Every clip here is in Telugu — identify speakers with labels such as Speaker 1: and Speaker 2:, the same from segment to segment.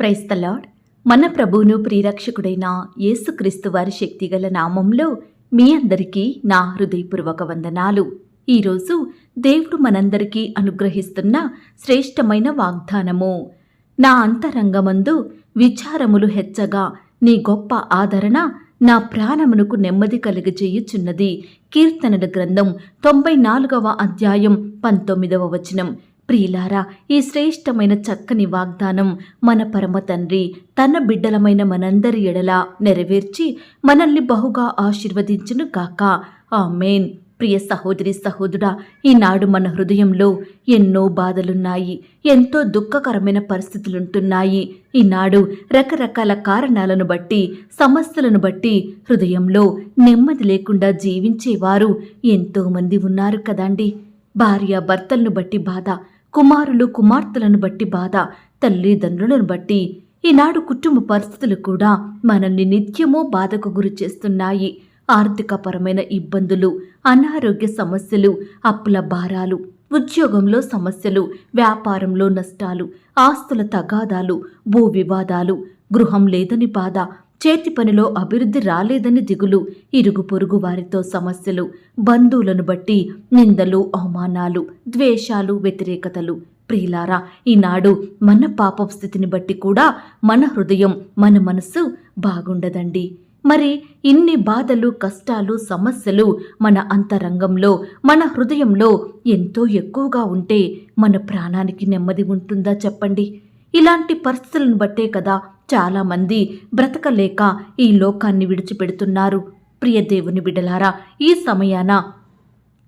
Speaker 1: ప్రైస్తలాడ్ మన ప్రభువును ప్రియరక్షకుడైన యేసుక్రీస్తు వారి శక్తిగల నామంలో మీ అందరికీ నా హృదయపూర్వక వందనాలు. ఈరోజు దేవుడు మనందరికీ అనుగ్రహిస్తున్న శ్రేష్టమైన వాగ్దానము. నా అంతరంగమందు విచారములు హెచ్చగా నీ గొప్ప ఆదరణ నా ప్రాణమునకు నెమ్మది కలుగజేయుచున్నది. కీర్తనల గ్రంథం తొంభై నాలుగవ అధ్యాయం పంతొమ్మిదవ వచనం. ప్రియులారా ఈ శ్రేష్టమైన చక్కని వాగ్దానం మన పరమ తండ్రి తన బిడ్డలమైన మనందరి ఎడల నెరవేర్చి మనల్ని బహుగా ఆశీర్వదించును కాక మేన్ ప్రియ సహోదరి సహోదరుడా ఈనాడు మన హృదయంలో ఎన్నో బాధలున్నాయి ఎంతో దుఃఖకరమైన పరిస్థితులుంటున్నాయి. ఈనాడు రకరకాల కారణాలను బట్టి సమస్యలను బట్టి హృదయంలో నెమ్మది లేకుండా జీవించేవారు ఎంతోమంది ఉన్నారు కదండి. భార్య భర్తలను బట్టి బాధ కుమారులు కుమార్తెలను బట్టి బాధ తల్లిదండ్రులను బట్టి. ఈనాడు కుటుంబ పరిస్థితులు కూడా మనల్ని నిత్యమూ బాధకు గురి చేస్తున్నాయి. ఆర్థికపరమైన ఇబ్బందులు అనారోగ్య సమస్యలు అప్పుల భారాలు ఉద్యోగంలో సమస్యలు వ్యాపారంలో నష్టాలు ఆస్తుల తగాదాలు భూ వివాదాలు గృహం లేదని బాధ చేతి పనిలో అభివృద్ధి రాలేదని దిగులు ఇరుగు పొరుగు వారితో సమస్యలు బంధువులను బట్టి నిందలు అవమానాలు ద్వేషాలు వ్యతిరేకతలు. ప్రియులారా ఈనాడు మన పాపం స్థితిని బట్టి కూడా మన హృదయం మన మనస్సు బాగుండదండి. మరి ఇన్ని బాధలు కష్టాలు సమస్యలు మన అంతరంగంలో మన హృదయంలో ఎంతో ఎక్కువగా ఉంటే మన ప్రాణానికి నెమ్మది ఉంటుందా చెప్పండి? ఇలాంటి పరిస్థితులను బట్టే కదా చాలామంది బ్రతకలేక ఈ లోకాన్ని విడిచిపెడుతున్నారు. ప్రియదేవుని బిడలారా ఈ సమయాన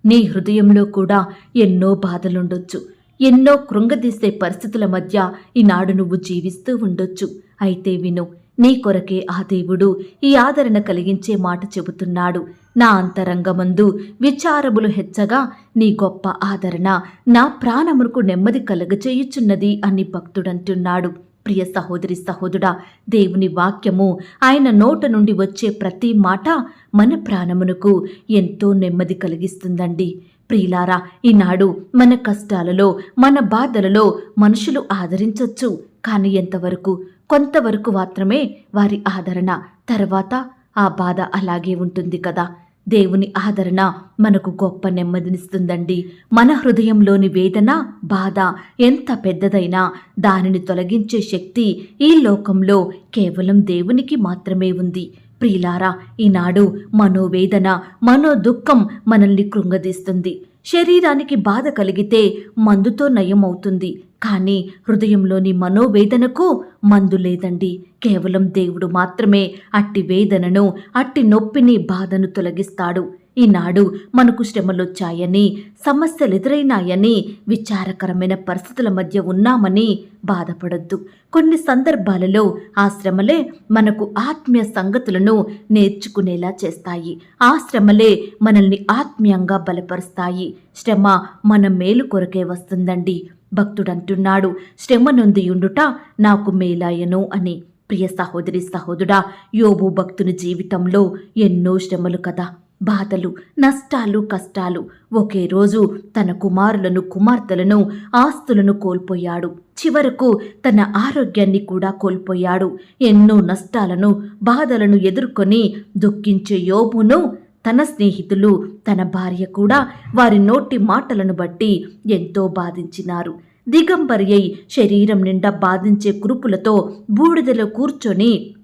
Speaker 1: నీ హృదయంలో కూడా ఎన్నో బాధలుండొచ్చు. ఎన్నో కృంగదీసే పరిస్థితుల మధ్య ఈనాడు నువ్వు జీవిస్తూ ఉండొచ్చు. అయితే విను నీ కొరకే ఆ దేవుడు ఈ ఆదరణ కలిగించే మాట చెబుతున్నాడు. నా అంతరంగమందు విచారములు హెచ్చగా నీ గొప్ప ఆదరణ నా ప్రాణమునకు నెమ్మది కలగచేయుచున్నది అని భక్తుడంటున్నాడు. ప్రియ సహోదరి సహోదరుడా దేవుని వాక్యము ఆయన నోట నుండి వచ్చే ప్రతి మాట మన ప్రాణమునకు ఎంతో నెమ్మది కలిగిస్తుందండి. ప్రియులారా ఈనాడు మన కష్టాలలో మన బాధలలో మనుషులు ఆదరించవచ్చు కానీ ఎంతవరకు కొంతవరకు మాత్రమే వారి ఆదరణ. తర్వాత ఆ బాధ అలాగే ఉంటుంది కదా. దేవుని ఆదరణ మనకు గొప్ప నెమ్మదినిస్తుందండి. మన హృదయంలోని వేదన బాధ ఎంత పెద్దదైనా దానిని తొలగించే శక్తి ఈ లోకంలో కేవలం దేవునికి మాత్రమే ఉంది. ప్రియులారా ఈనాడు మనోవేదన మనో దుఃఖం మనల్ని కృంగదీస్తుంది. శరీరానికి బాధ కలిగితే మందుతో నయం అవుతుంది కానీ హృదయంలోని మనోవేదనకు మందు లేదండి. కేవలం దేవుడు మాత్రమే అట్టి వేదనను అట్టి నొప్పిని బాధను తొలగిస్తాడు. ఈనాడు మనకు శ్రమలొచ్చాయని సమస్యలు ఎదురైనాయని విచారకరమైన పరిస్థితుల మధ్య ఉన్నామని బాధపడొద్దు. కొన్ని సందర్భాలలో ఆ శ్రమలే మనకు ఆత్మీయ సంగతులను నేర్చుకునేలా చేస్తాయి. ఆ శ్రమలే మనల్ని ఆత్మీయంగా బలపరుస్తాయి. శ్రమ మన మేలు కొరకే వస్తుందండి. భక్తుడంటున్నాడు శ్రమ నొందియుండుట నాకు మేలాయను అని. ప్రియ సహోదరి సహోదరుడా యోబు భక్తుని జీవితంలో ఎన్నో శ్రమలు కదా. బాధలు నష్టాలు కష్టాలు. ఒకే రోజు తన కుమారులను కుమార్తెలను ఆస్తులను కోల్పోయాడు. చివరకు తన ఆరోగ్యాన్ని కూడా కోల్పోయాడు. ఎన్నో నష్టాలను బాధలను ఎదుర్కొని దుఃఖించే యోబును తన స్నేహితులు తన భార్య కూడా వారి నోటి మాటలను బట్టి ఎంతో బాధించినారు. దిగంబరి అయి శరీరం నిండా బాధించే కురుపులతో బూడిదలో కూర్చొని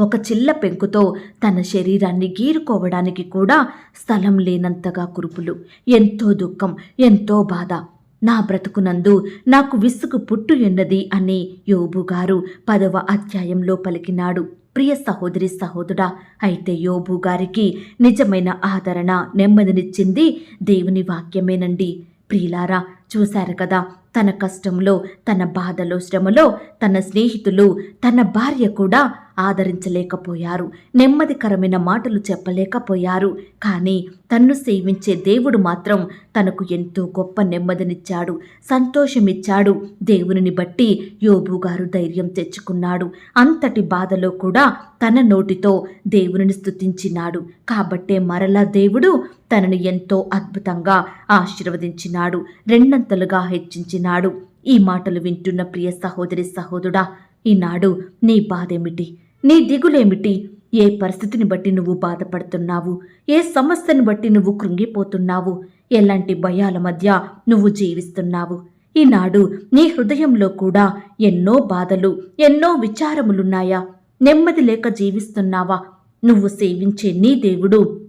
Speaker 1: ఒక చిల్ల పెంకుతో తన శరీరాన్ని గీరుకోవడానికి కూడా స్థలం లేనంతగా కురుపులు. ఎంతో దుఃఖం ఎంతో బాధ. నా బ్రతుకునందు నాకు విసుగు పుట్టు ఎన్నది అని యోబు గారు పదవ అధ్యాయంలో పలికినాడు. ప్రియ సహోదరి సహోదరుడా అయితే యోబు గారికి నిజమైన ఆదరణ నెమ్మదినిచ్చింది దేవుని వాక్యమేనండి. ప్రియులారా చూశారు కదా తన కష్టంలో తన బాధలో శ్రమలో తన స్నేహితులు తన భార్య కూడా ఆదరించలేకపోయారు. నెమ్మదికరమైన మాటలు చెప్పలేకపోయారు. కానీ తన్ను సేవించే దేవుడు మాత్రం తనకు ఎంతో గొప్ప నెమ్మదినిచ్చాడు. సంతోషమిచ్చాడు. దేవునిని బట్టి యోబు గారు ధైర్యం తెచ్చుకున్నాడు. అంతటి బాధలో కూడా తన నోటితో దేవునిని స్తుతించినాడు. కాబట్టే మరలా దేవుడు తనను ఎంతో అద్భుతంగా ఆశీర్వదించినాడు. రెండంతలుగా హెచ్చించినాడు. ఈ మాటలు వింటున్న ప్రియ సహోదరి సహోదరుడా ఈనాడు నీ బాధేమిటి? నీ దిగులేమిటి? ఏ పరిస్థితిని బట్టి నువ్వు బాధపడుతున్నావు? ఏ సమస్యను బట్టి నువ్వు కృంగిపోతున్నావు? ఎలాంటి భయాల మధ్య నువ్వు జీవిస్తున్నావు? ఈనాడు నీ హృదయంలో కూడా ఎన్నో బాధలు ఎన్నో విచారములున్నాయా? నెమ్మది లేక జీవిస్తున్నావా? నువ్వు సేవించే నీ దేవుడు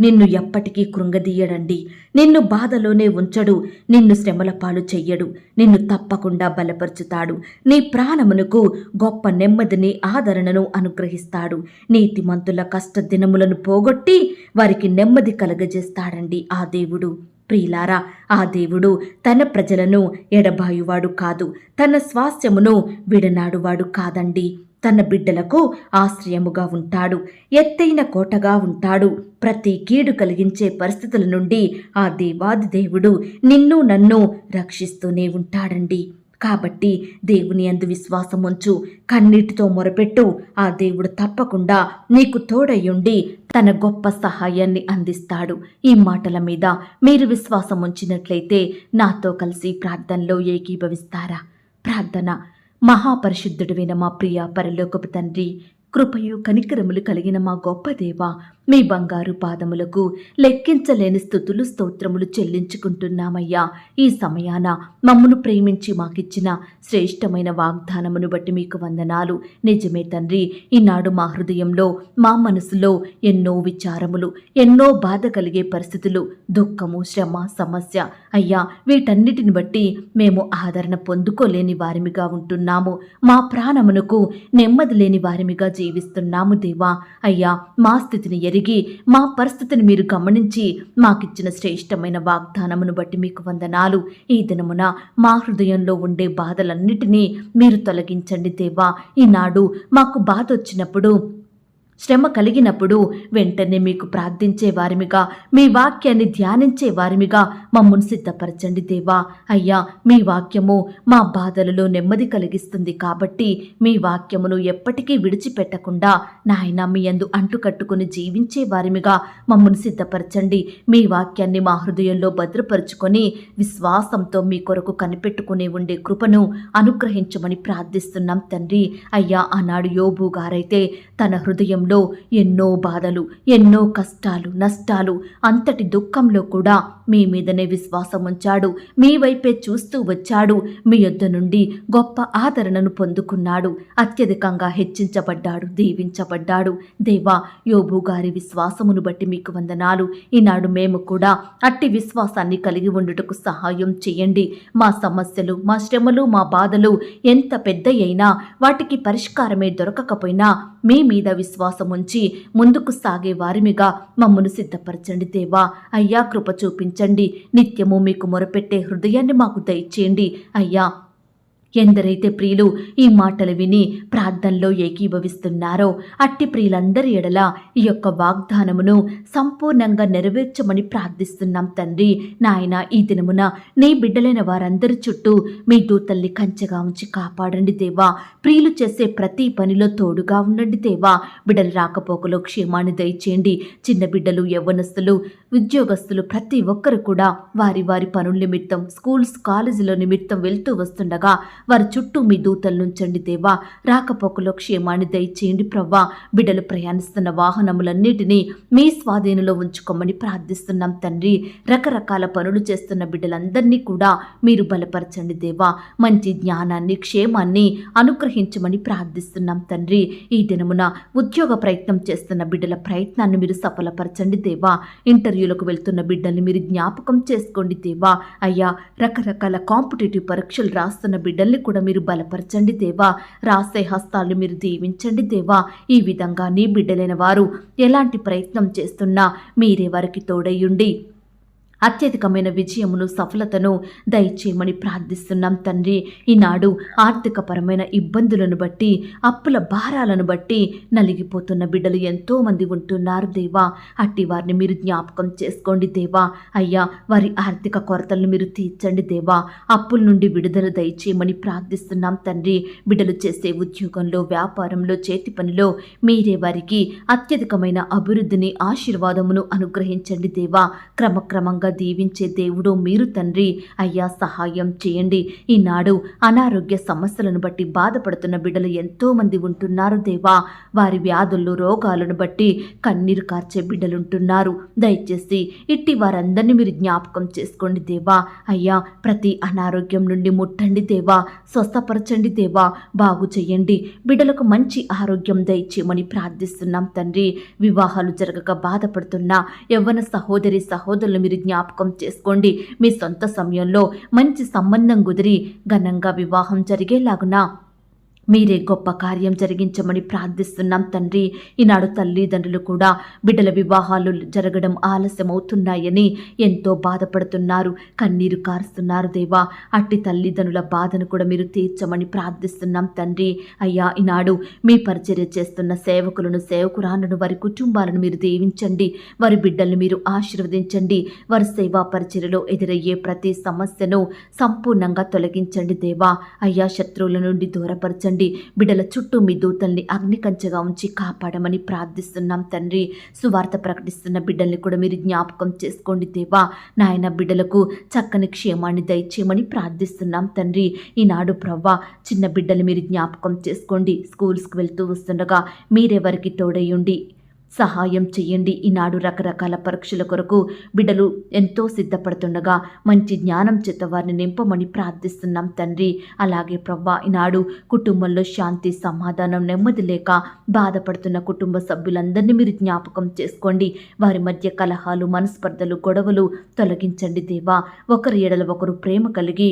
Speaker 1: నిన్ను ఎప్పటికీ కృంగదీయడండి. నిన్ను బాధలోనే ఉంచడు. నిన్ను శ్రమల పాలు చెయ్యడు. నిన్ను తప్పకుండా బలపరుచుతాడు. నీ ప్రాణమునకు గొప్ప నెమ్మదిని ఆదరణను అనుగ్రహిస్తాడు. నీతిమంతుల కష్ట దినములను పోగొట్టి వారికి నెమ్మది కలగజేస్తాడండి ఆ దేవుడు. ప్రియులారా ఆ దేవుడు తన ప్రజలను ఎడబాయువాడు కాదు. తన స్వాస్థ్యమును విడనాడువాడు కాదండి. తన బిడ్డలకు ఆశ్రయముగా ఉంటాడు ఎత్తైన కోటగా ఉంటాడు. ప్రతి కీడు కలిగించే పరిస్థితుల నుండి ఆ దేవాది దేవుడు నిన్ను నన్ను రక్షిస్తూనే ఉంటాడండి. కాబట్టి దేవుని అందు విశ్వాసం ఉంచు కన్నీటితో మొరపెట్టు. ఆ దేవుడు తప్పకుండా నీకు తోడయ్యుండి తన గొప్ప సహాయాన్ని అందిస్తాడు. ఈ మాటల మీద మీరు విశ్వాసం ఉంచినట్లయితే నాతో కలిసి ప్రార్థనలో ఏకీభవిస్తారా? ప్రార్థన మహాపరిశుద్ధుడివైన మా ప్రియ పరలోకపు తండ్రి కృపయు కనికరములు కలిగిన మా గొప్ప దేవ మీ బంగారు పాదములకు లెక్కించలేని స్థుతులు స్తోత్రములు చెల్లించుకుంటున్నామయ్యా. ఈ సమయాన మమ్మను ప్రేమించి మాకిచ్చిన శ్రేష్టమైన వాగ్దానమును బట్టి మీకు వందనాలు. నిజమే తండ్రి ఈనాడు మా హృదయంలో మా మనసులో ఎన్నో విచారములు ఎన్నో బాధ కలిగే పరిస్థితులు దుఃఖము శ్రమ సమస్య అయ్యా వీటన్నిటిని బట్టి మేము ఆదరణ పొందుకోలేని వారిమిగా ఉంటున్నాము. మా ప్రాణమునకు నెమ్మది లేని వారిమిగా జీవిస్తున్నాము దేవా. అయ్యా మా స్థితిని ఎరిగి మా పరిస్థితిని మీరు గమనించి మాకిచ్చిన శ్రేష్టమైన వాగ్దానమును బట్టి మీకు వందనాలు. ఈ దినమున మా హృదయంలో ఉండే బాధలన్నిటినీ మీరు తొలగించండి దేవా. ఈనాడు మాకు బాధ వచ్చినప్పుడు శ్రమ కలిగినప్పుడు వెంటనే మీకు ప్రార్థించే వారిమిగా మీ వాక్యాన్ని ధ్యానించే వారిమిగా మమ్మల్ని సిద్ధపరచండి దేవా. అయ్యా మీ వాక్యము మా బాధలలో నెమ్మది కలిగిస్తుంది కాబట్టి మీ వాక్యమును ఎప్పటికీ విడిచిపెట్టకుండా నాయన మీ అందు అంటుకట్టుకుని జీవించే వారిమిగా మమ్మల్ని సిద్ధపరచండి. మీ వాక్యాన్ని మా హృదయంలో భద్రపరుచుకొని విశ్వాసంతో మీ కొరకు కనిపెట్టుకుని ఉండే కృపను అనుగ్రహించమని ప్రార్థిస్తున్నాం తండ్రి. అయ్యా ఆనాడు యోబు గారైతే తన హృదయం జీవితంలో ఎన్నో బాధలు ఎన్నో కష్టాలు నష్టాలు అంతటి దుఃఖంలో కూడా మీ మీదనే విశ్వాసం ఉంచాడు. మీ వైపే చూస్తూ వచ్చాడు. మీ యొద్ద నుండి గొప్ప ఆదరణను పొందుకున్నాడు. అత్యధికంగా హెచ్చించబడ్డాడు దీవించబడ్డాడు. దేవా యోబు గారి విశ్వాసమును బట్టి మీకు వందనాలు. ఈనాడు మేము కూడా అట్టి విశ్వాసాన్ని కలిగి ఉండుటకు సహాయం చేయండి. మా సమస్యలు మా శ్రమలు మా బాధలు ఎంత పెద్ద అయినా వాటికి పరిష్కారమే దొరకకపోయినా మీ మీద విశ్వాసం ఉంచి ముందుకు సాగే వారిమిగా మమ్మను సిద్ధపరచండి దేవా. అయ్యా కృప చూపించండి. నిత్యము మీకు మొరపెట్టే హృదయాన్ని మాకు దయచేయండి. అయ్యా ఎందరైతే ప్రియులు ఈ మాటలు విని ప్రార్థనలో ఏకీభవిస్తున్నారో అట్టి ప్రియులందరి ఎడల ఈ యొక్క వాగ్దానమును సంపూర్ణంగా నెరవేర్చమని ప్రార్థిస్తున్నాం తండ్రి. నాయన ఈ దినమున నీ బిడ్డలైన వారందరి చుట్టూ మీ దూతల్ని కంచెగా ఉంచి కాపాడండి దేవా. ప్రియులు చేసే ప్రతి పనిలో తోడుగా ఉండండి దేవా. బిడ్డలు రాకపోకలో క్షేమాన్ని దయచేయండి. చిన్న బిడ్డలు యవ్వనస్తులు ఉద్యోగస్తులు ప్రతి ఒక్కరు కూడా వారి వారి పనుల నిమిత్తం స్కూల్స్ కాలేజీల నిమిత్తం వెళ్తూ వస్తుండగా వారి చుట్టూ మీ దూతలు నుంచండి దేవా రాకపోకలో క్షేమాన్ని దయచేయండి ప్రవ్వా. బిడ్డలు ప్రయాణిస్తున్న వాహనములన్నిటినీ మీ స్వాధీనంలో ఉంచుకోమని ప్రార్థిస్తున్నాం తండ్రి. రకరకాల పనులు చేస్తున్న బిడ్డలందరినీ కూడా మీరు బలపరచండి దేవా. మంచి జ్ఞానాన్ని క్షేమాన్ని అనుగ్రహించమని ప్రార్థిస్తున్నాం తండ్రి. ఈ దినమున ఉద్యోగ ప్రయత్నం చేస్తున్న బిడ్డల ప్రయత్నాన్ని మీరు సఫలపరచండి దేవా. ఇంటర్ ఇంటర్వ్యూలకు వెళ్తున్న బిడ్డల్ని మీరు జ్ఞాపకం చేసుకోండి దేవా. అయ్యా రకరకాల కాంపిటేటివ్ పరీక్షలు రాస్తున్న బిడ్డల్ని కూడా మీరు బలపరచండి దేవా. రాసే హస్తాలు మీరు దీవించండి దేవా. ఈ విధంగా నీ బిడ్డలైన వారు ఎలాంటి ప్రయత్నం చేస్తున్నా మీరే వారికి తోడయ్యుండి అత్యధికమైన విజయమును సఫలతను దయచేయమని ప్రార్థిస్తున్నాం తండ్రి. ఈనాడు ఆర్థికపరమైన ఇబ్బందులను బట్టి అప్పుల భారాలను బట్టి నలిగిపోతున్న బిడ్డలు ఎంతోమంది ఉంటున్నారు దేవా. అట్టి వారిని మీరు జ్ఞాపకం చేసుకోండి దేవా. అయ్యా వారి ఆర్థిక కొరతలను మీరు తీర్చండి దేవా. అప్పుల నుండి విడుదల దయచేయమని ప్రార్థిస్తున్నాం తండ్రి. బిడ్డలు చేసే ఉద్యోగంలో వ్యాపారంలో చేతి పనిలో మీరే వారికి అత్యధికమైన అభివృద్ధిని ఆశీర్వాదమును అనుగ్రహించండి దేవా. క్రమక్రమంగా చక్కగా దీవించే దేవుడు మీరు తండ్రి. అయ్యా సహాయం చేయండి. ఈనాడు అనారోగ్య సమస్యలను బట్టి బాధపడుతున్న బిడ్డలు ఎంతోమంది ఉంటున్నారు దేవా. వారి వ్యాధులు రోగాలను బట్టి కన్నీరు కార్చే బిడ్డలుంటున్నారు. దయచేసి ఇట్టి వారందరినీ మీరు జ్ఞాపకం చేసుకోండి దేవా. అయ్యా ప్రతి అనారోగ్యం నుండి ముట్టండి దేవా. స్వస్థపరచండి దేవా. బాగు చేయండి. బిడ్డలకు మంచి ఆరోగ్యం దయచేయమని ప్రార్థిస్తున్నాం తండ్రి. వివాహాలు జరగక బాధపడుతున్న యవ్వన సహోదరి సహోదరులు మీరు జ్ఞాపకం చేసుకోండి. మీ సొంత సమయంలో మంచి సంబంధం కుదిరి ఘనంగా వివాహం జరిగేలాగున? మీరే గొప్ప కార్యం జరిగించమని ప్రార్థిస్తున్నాం తండ్రి. ఈనాడు తల్లిదండ్రులు కూడా బిడ్డల వివాహాలు జరగడం ఆలస్యమవుతున్నాయని ఎంతో బాధపడుతున్నారు. కన్నీరు కారుస్తున్నారు దేవా. అట్టి తల్లిదండ్రుల బాధను కూడా మీరు తీర్చమని ప్రార్థిస్తున్నాం తండ్రి. అయ్యా ఈనాడు మీ పరిచర్య చేస్తున్న సేవకులను సేవకురాలను వారి కుటుంబాలను మీరు దీవించండి. వారి బిడ్డలను మీరు ఆశీర్వదించండి. వారి సేవా పరిచర్యలో ఎదురయ్యే ప్రతి సమస్యను సంపూర్ణంగా తొలగించండి దేవా. అయ్యా శత్రువుల నుండి దూరపరచండి. బిడ్డల చుట్టూ మీ దూతల్ని అగ్నికంచగా ఉంచి కాపాడమని ప్రార్థిస్తున్నాం తండ్రి. సువార్త ప్రకటిస్తున్న బిడ్డల్ని కూడా మీరు జ్ఞాపకం చేసుకోండి దేవా. నాయన బిడ్డలకు చక్కని క్షేమాన్ని దయచేయమని ప్రార్థిస్తున్నాం తండ్రి. ఈనాడు ప్రవ్వా చిన్న బిడ్డలు మీరు జ్ఞాపకం చేసుకోండి. స్కూల్స్కి వెళ్తూ వస్తుండగా మీరెవరికి తోడయ్యుండి సహాయం చేయండి ఈనాడు రకరకాల పరీక్షల కొరకు బిడ్డలు ఎంతో సిద్ధపడుతుండగా మంచి జ్ఞానం చేత వారిని నింపమని ప్రార్థిస్తున్నాం తండ్రి. అలాగే ప్రవ్వా ఈనాడు కుటుంబంలో శాంతి సమాధానం నెమ్మది లేక బాధపడుతున్న కుటుంబ సభ్యులందరినీ మీరు జ్ఞాపకం చేసుకోండి. వారి మధ్య కలహాలు మనస్పర్ధలు గొడవలు తొలగించండి దేవా. ఒకరి ఎడల ఒకరు ప్రేమ కలిగి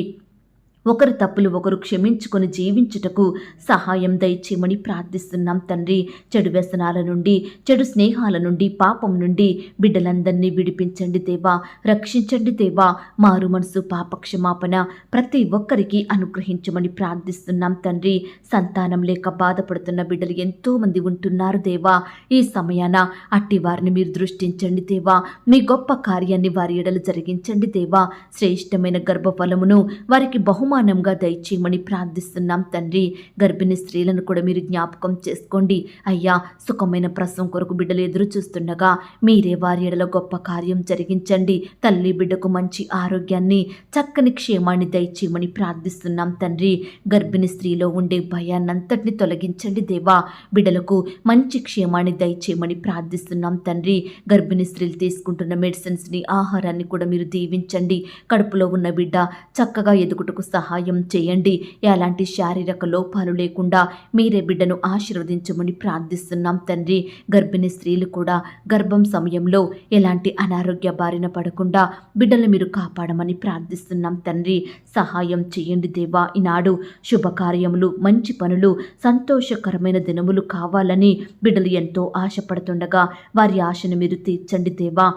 Speaker 1: ఒకరి తప్పులు ఒకరు క్షమించుకొని జీవించుటకు సహాయం దయచేయమని ప్రార్థిస్తున్నాం తండ్రి. చెడు వ్యసనాల నుండి చెడు స్నేహాల నుండి పాపం నుండి బిడ్డలందరినీ విడిపించండి దేవా. రక్షించండి దేవా. మారు మనసు పాపక్షమాపణ ప్రతి ఒక్కరికి అనుగ్రహించమని ప్రార్థిస్తున్నాం తండ్రి. సంతానం లేక బాధపడుతున్న బిడ్డలు ఎంతో మంది ఉంటున్నారు దేవా. ఈ సమయాన అట్టి వారిని మీరు దృష్టించండి దేవా. మీ గొప్ప కార్యాన్ని వారి ఎడలు జరిగించండి దేవా. శ్రేష్టమైన గర్భఫలమును వారికి బహుమానంగా దయచేయమని ప్రార్థిస్తున్నాం తండ్రి. గర్భిణీ స్త్రీలను కూడా మీరు జ్ఞాపకం చేసుకోండి. అయ్యా సుఖమైన ప్రసవం కొరకు బిడ్డలు ఎదురు చూస్తుండగా మీరే వారి ఎడలో గొప్ప కార్యం జరిగించండి. తల్లి బిడ్డకు మంచి ఆరోగ్యాన్ని చక్కని క్షేమాన్ని దయచేయమని ప్రార్థిస్తున్నాం తండ్రి. గర్భిణీ స్త్రీలో ఉండే భయాన్నంతటిని తొలగించండి దేవా. బిడ్డలకు మంచి క్షేమాన్ని దయచేయమని ప్రార్థిస్తున్నాం తండ్రి. గర్భిణీ స్త్రీలు తీసుకుంటున్న మెడిసిన్స్ని ఆహారాన్ని కూడా మీరు దీవించండి. కడుపులో ఉన్న బిడ్డ చక్కగా ఎదుగుటకు సహాయం చేయండి. ఎలాంటి శారీరక లోపాలు లేకుండా మీరే బిడ్డను ఆశీర్వదించమని ప్రార్థిస్తున్నాం తండ్రి. గర్భిణీ స్త్రీలు కూడా గర్భం సమయంలో ఎలాంటి అనారోగ్య బారిన పడకుండా బిడ్డలు మీరు కాపాడమని ప్రార్థిస్తున్నాం తండ్రి. సహాయం చేయండి దేవా. ఈనాడు శుభకార్యములు మంచి పనులు సంతోషకరమైన దినములు కావాలని బిడ్డలు ఎంతో ఆశపడుతుండగా వారి ఆశను మీరు తీర్చండి దేవా.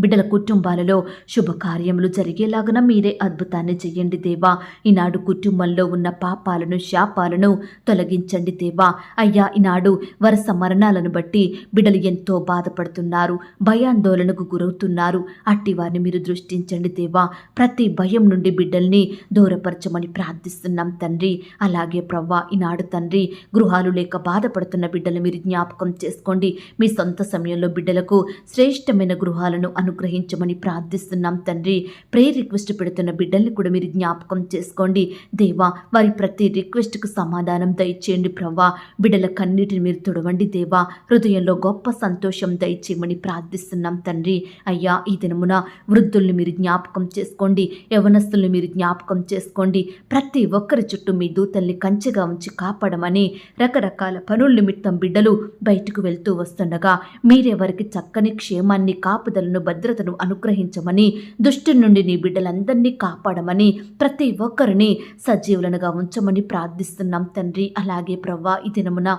Speaker 1: బిడ్డల కుటుంబాలలో శుభకార్యములు జరిగేలాగున మీరే అద్భుతాన్ని చెయ్యండి దేవా. ఈనాడు కుటుంబంలో ఉన్న పాపాలను శాపాలను తొలగించండి దేవా. అయ్యా ఈనాడు వరుస మరణాలను బట్టి బిడ్డలు ఎంతో బాధపడుతున్నారు భయాందోళనకు గురవుతున్నారు. అట్టి వారిని మీరు దృష్టించండి దేవా. ప్రతి భయం నుండి బిడ్డల్ని దూరపరచమని ప్రార్థిస్తున్నాం తండ్రి. అలాగే ప్రవ్వా ఈనాడు తండ్రి గృహాలు లేక బాధపడుతున్న బిడ్డలు మీరు జ్ఞాపకం చేసుకోండి. మీ సొంత సమయంలో బిడ్డలకు శ్రేష్టమైన గృహాలను అనుగ్రహించమని ప్రార్థిస్తున్నాం తండ్రి. ప్రే రిక్వెస్ట్ పెడుతున్న బిడ్డల్ని కూడా మీరు జ్ఞాపకం చేసుకోండి. దేవా వారి ప్రతి రిక్వెస్ట్కు సమాధానం దయచేయండి ప్రవ్వా. బిడ్డల కన్నిటిని మీరు తుడవండి దేవా. హృదయంలో గొప్ప సంతోషం దయచేయమని ప్రార్థిస్తున్నాం తండ్రి. అయ్యా ఈ దినమున వృద్ధుల్ని మీరు జ్ఞాపకం చేసుకోండి. యవనస్తుల్ని మీరు జ్ఞాపకం చేసుకోండి. ప్రతి ఒక్కరి చుట్టూ మీ దూతల్ని కంచెగా ఉంచి కాపాడమని రకరకాల పనుల నిమిత్తం బిడ్డలు బయటకు వెళ్తూ వస్తుండగా మీరే వారికి చక్కని క్షేమాన్ని కాపుదలను భద్రతను అనుగ్రహించమని దుష్టి నుండి నీ బిడ్డలందరినీ కాపాడమని ప్రతి ఒక్కరిని సజీవులనుగా ఉంచమని ప్రార్థిస్తున్నాం తండ్రి. అలాగే ప్రవ్వా ఈ దినమున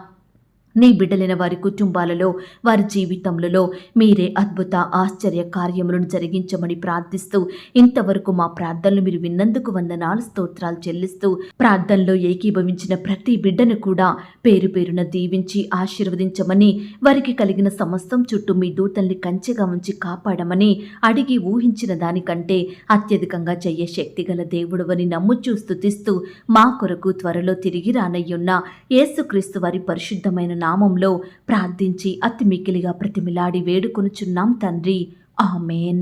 Speaker 1: నీ బిడ్డలైన వారి కుటుంబాలలో వారి జీవితములలో మీరే అద్భుత ఆశ్చర్య కార్యములను జరిగించమని ప్రార్థిస్తూ ఇంతవరకు మా ప్రార్థనలు మీరు విన్నందుకు వందనాలు స్తోత్రాలు చెల్లిస్తూ ప్రార్థనలో ఏకీభవించిన ప్రతి బిడ్డను కూడా పేరు పేరున దీవించి ఆశీర్వదించమని వారికి కలిగిన సమస్తం చుట్టూ మీ దూతల్ని కంచెగా ఉంచి కాపాడమని అడిగి ఊహించిన దానికంటే అత్యధికంగా చెయ్యే శక్తిగల దేవుడవని నమ్ముచూ స్థుతిస్తూ మా కొరకు త్వరలో తిరిగి రానయ్యున్న యేసుక్రీస్తు వారి పరిశుద్ధమైన నామంలో ప్రార్థించి అతి మిక్కిలిగా ప్రతిమిలాడి వేడుకొనుచున్నాం తండ్రి. ఆమెన్.